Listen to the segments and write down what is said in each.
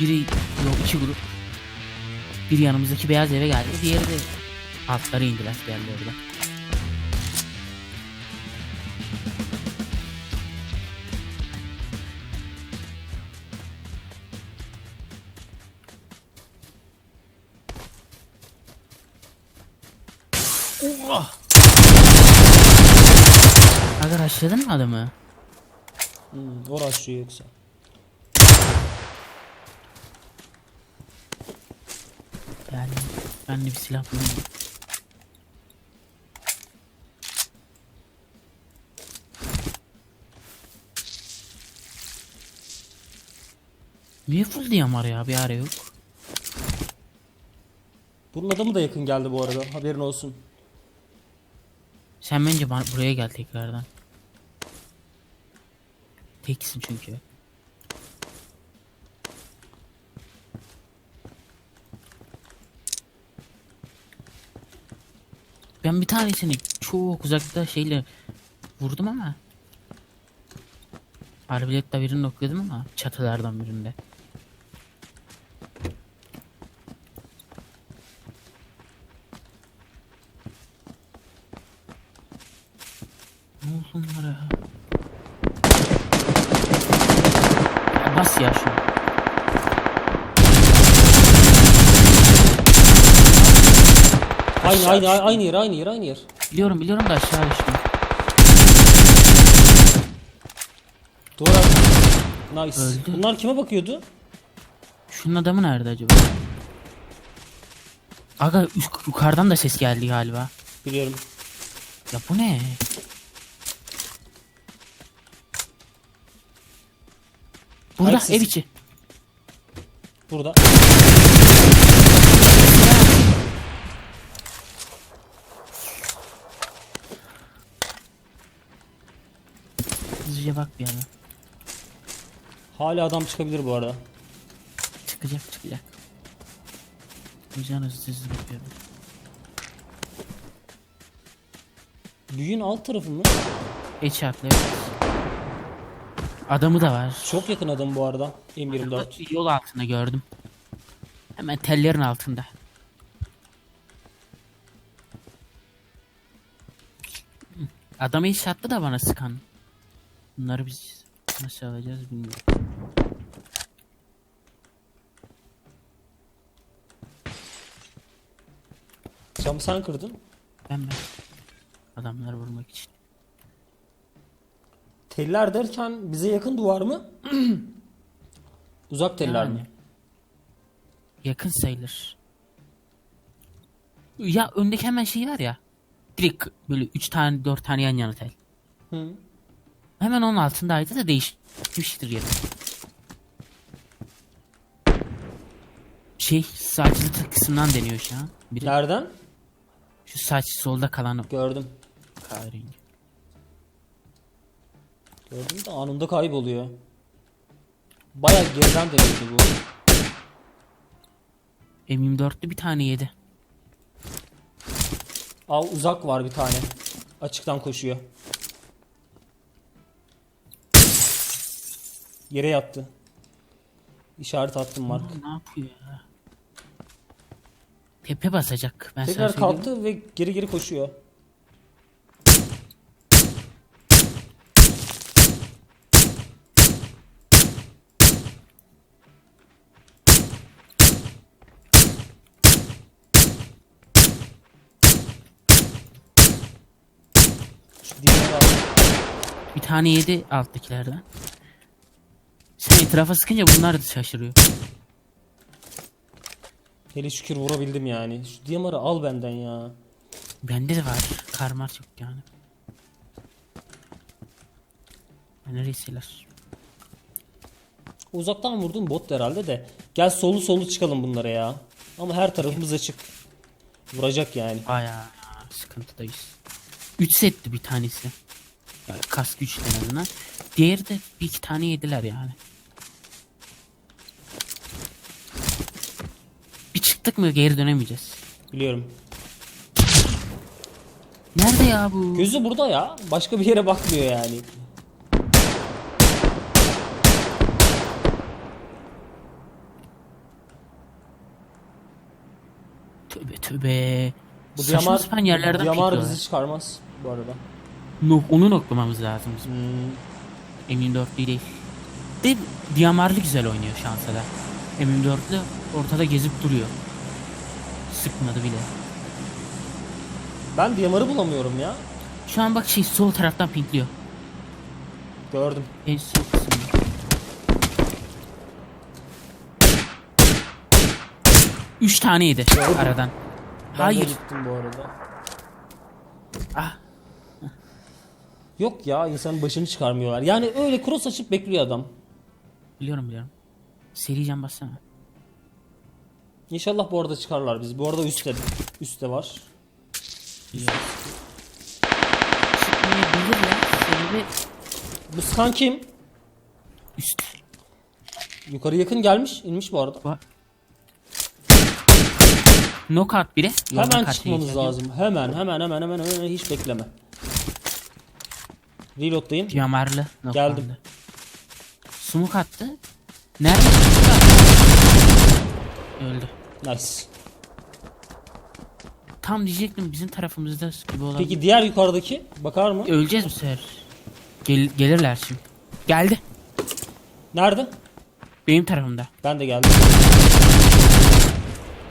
Biri yok iki grup. Biri yanımızdaki beyaz eve geldi. Diğeri de altlara indiler diğerleri de. Aga açladın mı adamı? Hmm, uğraşıyor yoksa. Yani ben de bir silah bulayım. Niye full diyamar ya bir ara yok. Bunun adamı da yakın geldi bu arada. Haberin olsun. Sen bence buraya gel tekrardan. Teksin çünkü. Ben bir tanesini çok uzakta şeyle vurdum ama Arbaletle birini nokladım ama çatılardan birinde. Ne oldu? Ya Bas ya şunu. Aynı aynı aynı yer aynı yer aynı yer. Biliyorum biliyorum da aşağı düştüm. Doğru. Nice. Öldü. Bunlar kime bakıyordu? Şunun adamı nerede acaba? Aga yuk- yukarıdan da ses geldi galiba. Biliyorum. Ya bu ne? Burada Ayak sesi. ev içi. Burada. Hızlıca bak bir yana. Hala adam çıkabilir bu arada. Çıkacak çıkacak. Yüzden hızlı hızlı bakıyorum. Büyüğün alt tarafı mı? Headshot'la evet. Adamı da var. Çok yakın adam bu arada. M24. Yol altında gördüm. Hemen tellerin altında. Adamı hiç attı da bana sıkan. Bunları biz nasıl alacağız bilmiyorum. Camı sen kırdın. Ben ben. Adamları vurmak için. Teller derken bize yakın duvar mı? Uzak teller mi? Yani. Yakın sayılır. Ya öndeki hemen şey var ya. Direkt böyle 3 tane 4 tane yan yana tel. Hı. Hemen onun altındaydı da değişmiştir yeri. Şey saçlı kısımdan deniyor şu an. Biri, Nereden? şu saç solda kalan o Gördüm. kahverengi. Gördüm de anında kayboluyor. Baya geriden dönüyordu bu. M24'lü bir tane yedi. Aa uzak var bir tane. Açıktan koşuyor. Yere yattı. İşaret attım Mark. Ne yapıyor ya? Tepe basacak. Ben sana Tekrar söyleyeyim. kalktı ve geri geri koşuyor. Şu diğerine bak. Bir tane yedi alttakilerden. Etrafa sıkınca bunlar da şaşırıyor. Hele şükür vurabildim yani. Şu diyamarı al benden ya. Bende de var. Karmar çok yani. Neresiler? Uzaktan vurdum bot herhalde de. Gel solu solu çıkalım bunlara ya. Ama her tarafımız açık. Vuracak yani. Bayağı sıkıntıdayız. 3 setti bir tanesi. Yani kask 3 en azından. Diğeri de bir iki tane yediler yani. Battık mı geri dönemeyeceğiz. Biliyorum. Nerede ya bu? Gözü burada ya. Başka bir yere bakmıyor yani. Tövbe tövbe. Bu Saçma diyamar, sapan yerlerden bu diyamar bizi çıkarmaz bu arada. No, onu noklamamız lazım bizim. Hmm. M24'lü değil. De, diyamarlı güzel oynuyor şansa da. M24'lü ortada gezip duruyor. Sıkmadı bile. ben diyamarı bulamıyorum ya. Şu an bak şey sol taraftan pinkliyor. Gördüm. En sol kısımda. Üç tane yedi aradan. Ben de Hayır. gittim bu arada. Ah. Yok ya insanın başını çıkarmıyorlar. Yani öyle cross açıp bekliyor adam. Biliyorum biliyorum. Seri can bassana. İnşallah bu arada çıkarlar bizi. Bu arada üstte üstte var. Çıkmayabilir ya. Sebebi Bu skan kim? üst. Yukarı yakın gelmiş, inmiş bu arada. Var. Knockout biri. Hemen karşıya çıkmamız geçiyor. lazım. Hemen, hemen, hemen, hemen, hemen hiç bekleme. Reload'dayım. Diyamarlı. knockout'lı. Geldim. Smoke attı. Nerede? Öldü. Nice. Tam diyecektim bizim tarafımızda gibi olabilir. Peki diğer yukarıdaki bakar mı? Öleceğiz bu sefer. Gel, gelirler şimdi. Geldi. Nerede? Benim tarafımda. Ben de geldim.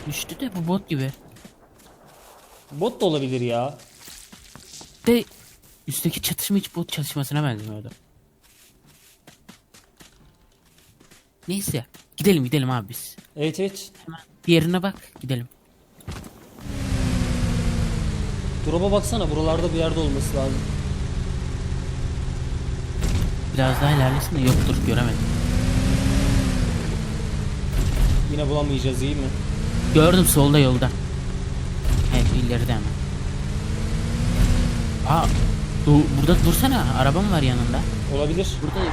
Düştü de bu bot gibi. Bot da olabilir ya. De üstteki çatışma hiç bot çatışmasına benzemiyordu. Neyse. Gidelim gidelim abi biz. Evet evet. Hemen diğerine bak gidelim. Drop'a baksana buralarda bir yerde olması lazım. Biraz daha ilerlesin de yoktur göremedim. Yine bulamayacağız iyi mi? Gördüm solda yolda. Evet ileride hemen. Aa, du- burada dursana. Arabam var yanında. Olabilir. Burada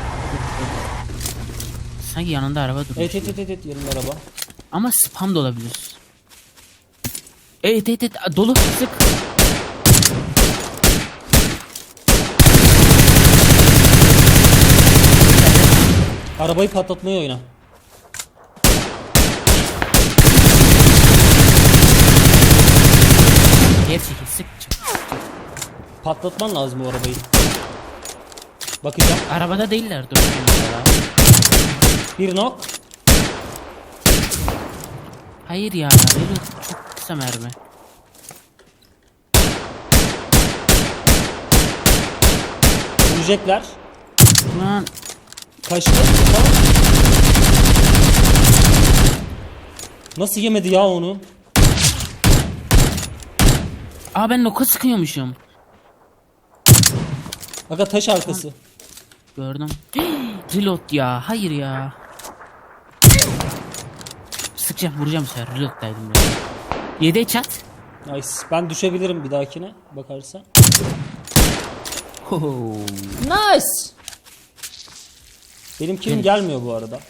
sanki yanında araba duruyor. Evet evet evet, evet yanımda araba. Ama spam da olabilir. Evet evet evet dolu sık. Arabayı patlatmayı oyna. Geri çekil sık. çık. Patlatman lazım bu arabayı. Bakacağım. Arabada değiller dur. Bir knock. Hayır ya. Reload çok kısa mermi. Ölecekler. Ulan Kaçtı. Nasıl yemedi ya onu? Aa ben noka sıkıyormuşum. Aga taş arkası. Gördüm. Reload ya. Hayır ya. Sıkacağım vuracağım sefer. Reload'daydım ben. 7 çat. Nice. Ben düşebilirim bir dahakine bakarsan. Ho. Nice. Benim kilim gelmiyor bu arada.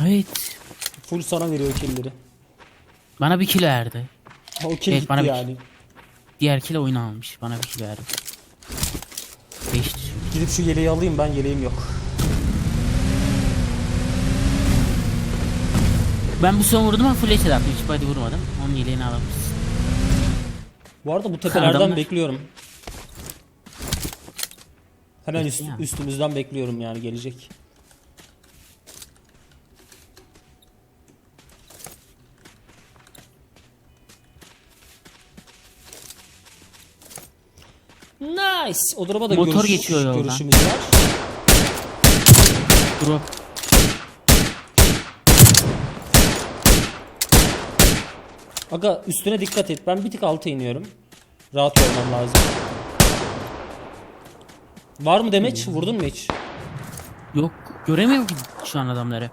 Evet. Full sana veriyor killleri. Bana bir kilo verdi. O kill Evet, gitti bana bir- yani. Diğer kilo oyunu almış. Bana bir kilo verdi. 5 Gidip şu yeleği alayım ben yeleğim yok. Ben bu son vurdum ama full headshot attım. Hiç body vurmadım. Onun yeleğini alamışız. Bu arada bu tepelerden Adamlar- bekliyorum. Hemen üst, yani. üstümüzden bekliyorum yani gelecek. Nice. O drop'a da Motor görüş- geçiyor yoldan. görüşümüz var. Drop. Aga üstüne dikkat et. Ben bir tık alta iniyorum. Rahat olmam lazım. Var mı demeç? Vurdun mu hiç? Yok. Göremiyorum ki şu an adamları.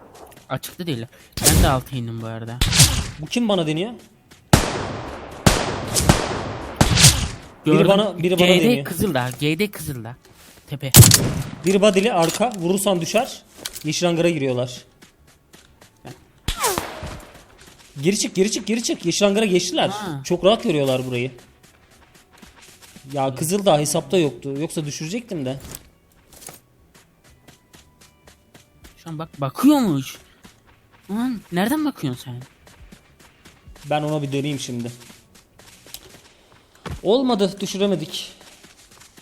Açıkta değiller. Ben de alta indim bu arada. Bu kim bana deniyor? Gördüm. Biri bana- biri bana GD deniyor. Kızıldağ. GD Kızıldağ. Tepe. Bir badili arka. Vurursan düşer. Yeşil hangara giriyorlar. Geri çık geri çık geri çık. Yeşil hangara geçtiler. Ha. Çok rahat görüyorlar burayı. Ya Kızıldağ hesapta yoktu. Yoksa düşürecektim de. Şu an bak bakıyormuş. Lan nereden bakıyorsun sen? Ben ona bir döneyim şimdi. Olmadı düşüremedik.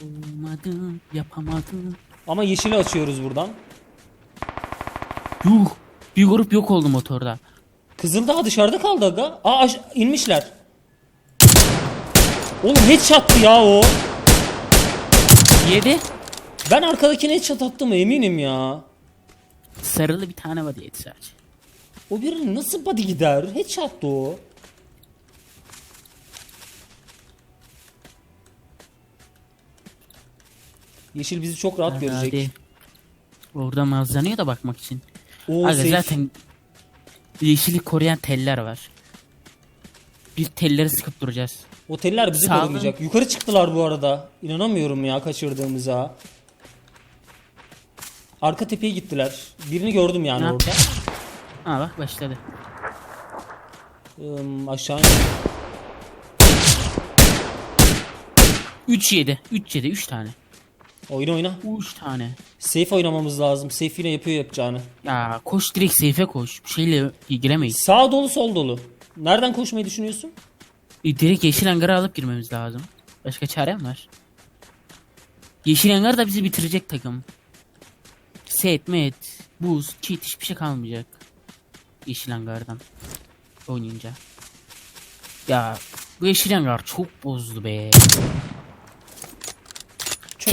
Olmadım, yapamadım. Ama yeşili açıyoruz buradan. Yuh. Bir grup yok oldu motorda. Kızıldağ dışarıda kaldı aga. Aa aş- inmişler. Oğlum headshot'tı ya o. Yedi. Ben arkadakine headshot attım eminim ya. Sarılı bir tane var yedi sadece. O birinin nasıl body gider? Headshot'tı o. Yeşil bizi çok rahat görecek. Hadi. Orada mazlanıyor da bakmak için. Oo, Aga safe. zaten yeşili koruyan teller var. Bir telleri sıkıp duracağız. Oteller bizi Sağ olun. korumayacak. Yukarı çıktılar bu arada. İnanamıyorum ya kaçırdığımıza. Arka tepeye gittiler. Birini gördüm yani Ne orada. Ha bak başladı. Im, aşağı in. 3 yedi. 3 yedi. 3 tane. Oyna oyna. 3 tane. Safe oynamamız lazım. Safe yine yapıyor yapacağını. Ya koş direkt safe'e koş. Bir şeyle ilgilemeyiz. Sağ dolu sol dolu. Nereden koşmayı düşünüyorsun? E, direkt yeşil hangara alıp girmemiz lazım. Başka çarem var. Yeşil hangar da bizi bitirecek takım. Set, met, buz, kit hiçbir şey kalmayacak. Yeşil hangardan. Oynayınca. Ya bu yeşil hangar çok bozdu be.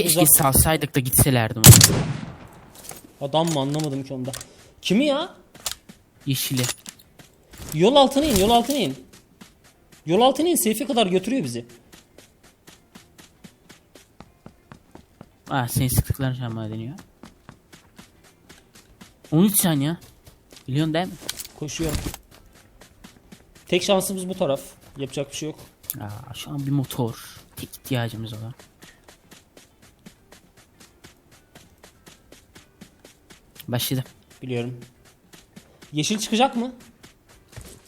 Keşke uzak. salsaydık da gitselerdim. Adam mı anlamadım ki onda. Kimi ya? Yeşili. Yol altına in, yol altına in. Yol altına in, safe'e kadar götürüyor bizi. Aa seni sıktıklar bana deniyor. 13 saniye. Biliyorsun değil mi? Koşuyorum. Tek şansımız bu taraf. Yapacak bir şey yok. Aa, şu an bir motor. Tek ihtiyacımız olan. Başladı. Biliyorum. Yeşil çıkacak mı?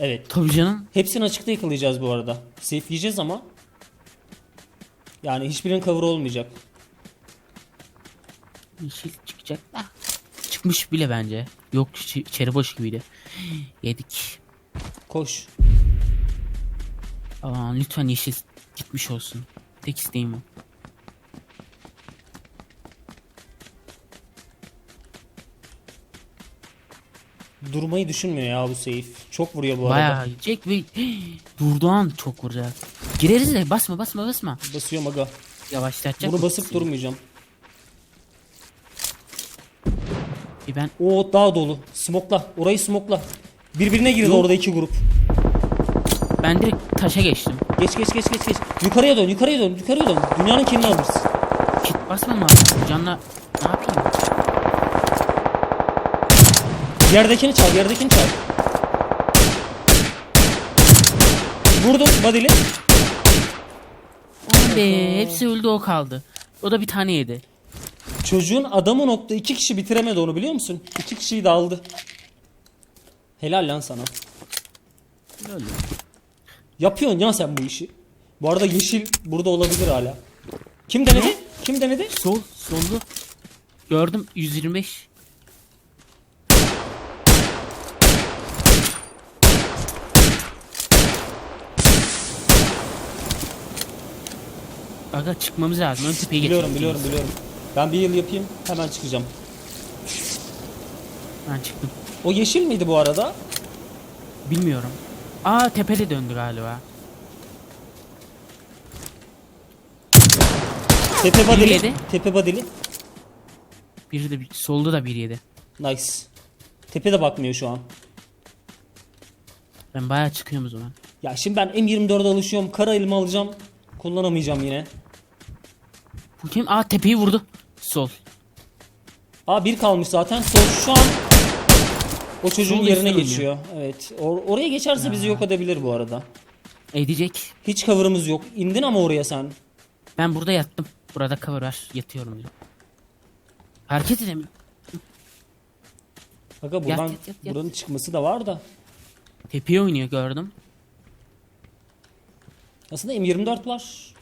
Evet. Tabii canım. Hepsini açıkta yakalayacağız bu arada. Safe yiyeceğiz ama. Yani hiçbirinin cover olmayacak. Yeşil çıkacak da. Çıkmış bile bence. Yok içeri boş gibiydi. Yedik. Koş. Aa, lütfen yeşil gitmiş olsun. Tek isteğim o. Durmayı düşünmüyor ya bu safe. Çok vuruyor bu arada. Bayağı yiyecek ve durduğu an çok vuracak. Gireriz de basma basma basma. Basıyorum aga. Yavaşlatacak. Bunu mı? basıp durmayacağım. Bir ben O daha dolu. Smokla. Orayı smokla. Birbirine girdi Yok. orada iki grup. ben direkt taşa geçtim. Geç geç geç geç geç. Yukarıya dön, yukarıya dön, yukarıya dön. Dünyanın kendini alırsın. Kit basmam lazım. Canla ne yapayım? Yerdekini çal, yerdekini çal. Vurdum. Aman be hepsi öldü o kaldı. O da bir tane yedi. Çocuğun adamı nokta iki kişi bitiremedi onu biliyor musun? İki kişiyi de aldı. Helal lan sana. Öldü. Yapıyorsun ya sen bu işi. Bu arada yeşil burada olabilir hala. Kim denedi? Kim denedi? Sol, soldu. Gördüm 125. Aga çıkmamız lazım. Ön tepeye Biliyorum geçelim. biliyorum biliyorum. Ben bir yıl yapayım hemen çıkacağım. Ben çıktım. O yeşil miydi bu arada? Bilmiyorum. Aa tepede döndü galiba. Tepe badili. yedi. Tepe badili. Biri de bir, solda da bir yedi. Nice. Tepe de bakmıyor şu an. Ben bayağı çıkıyorum o zaman. Ya şimdi ben M24'e alışıyorum. Kara elime alacağım. Kullanamayacağım yine. Bu kim? Aa tepeyi vurdu. Sol. Aa bir kalmış zaten. Sol şu an o çocuğun Sol yerine üstten geçiyor. Evet. Or- oraya geçerse bizi yok edebilir bu arada. Edecek. Hiç cover'ımız yok. İndin ama oraya sen. Ben burada yattım. Burada cover var. Yatıyorum diyor. Hareket edemiyorum. Aga buradan yat, yat, yat. buranın çıkması da var da. Tepeye oynuyor gördüm. Aslında M24 var.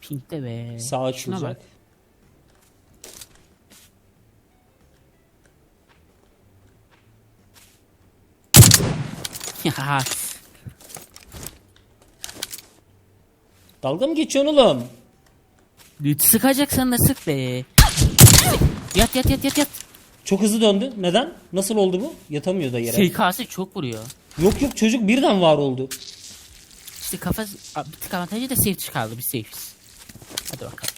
Pink'te be. Sağ açılacak. bak. Dalga mı geçiyorsun oğlum? sıkacaksan da sık be. Yat yat yat yat yat. Çok hızlı döndü. Neden? Nasıl oldu bu? Yatamıyor da yere. SKS çok vuruyor. Yok yok çocuk birden var oldu. İşte kafa bir tık avantajı da safe çıkardı bir safe'iz. Hadi bakalım.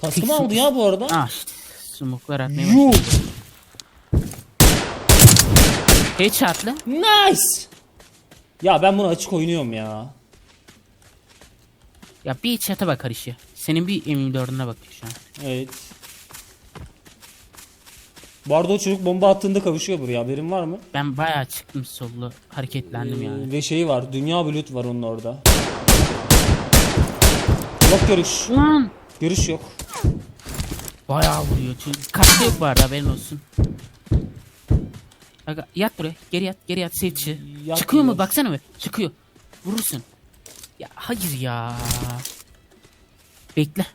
Kaskımı aldı ya bu arada. Ah işte. Smoke'lar atmaya Yuh. başladı. Headshot'lı. Nice. Ya ben bunu açık oynuyorum ya. Ya bir headshot'a bakar işi. Senin bir M24'üne bakıyor şu an. Evet. Bu arada o çocuk bomba attığında kavuşuyor buraya haberin var mı? Ben bayağı çıktım sollu. Hareketlendim yani. Ee, Ve şeyi var dünya bulut var onun orada. Yok görüş. Ulan! Görüş yok. Bayağı vuruyor. Çünkü kaçta yok bu arada haberin olsun. Aga, yat buraya. Geri yat. Geri yat. Seyirci. Çıkıyor mu? Baksana bir. Çıkıyor. Vurursun. Ya hayır ya. Bekle.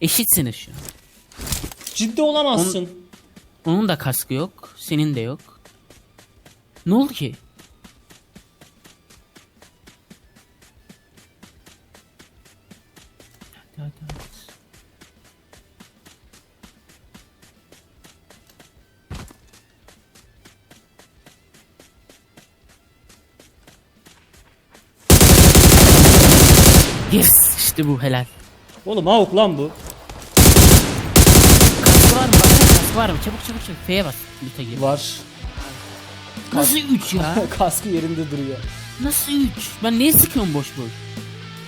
Eşitsiniz şu an. Ciddi olamazsın. Onun da kaskı yok. Senin de yok. Ne oldu ki? Hadi, hadi, hadi. Yes işte bu helal. Oğlum avuk lan bu. Kaskı var mı? Var mı? Çabuk çabuk çabuk. F'ye bas. Lütfen gir. Var. Nasıl 3 ya? Kaskı yerinde duruyor. Nasıl 3? Ben neye sıkıyorum boş boş?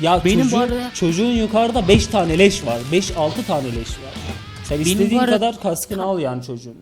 Ya Benim çocuğun, bu arada- çocuğun yukarıda 5 tane leş var. 5-6 tane leş var. Sen istediğin bu kadar kaskını al yani çocuğun.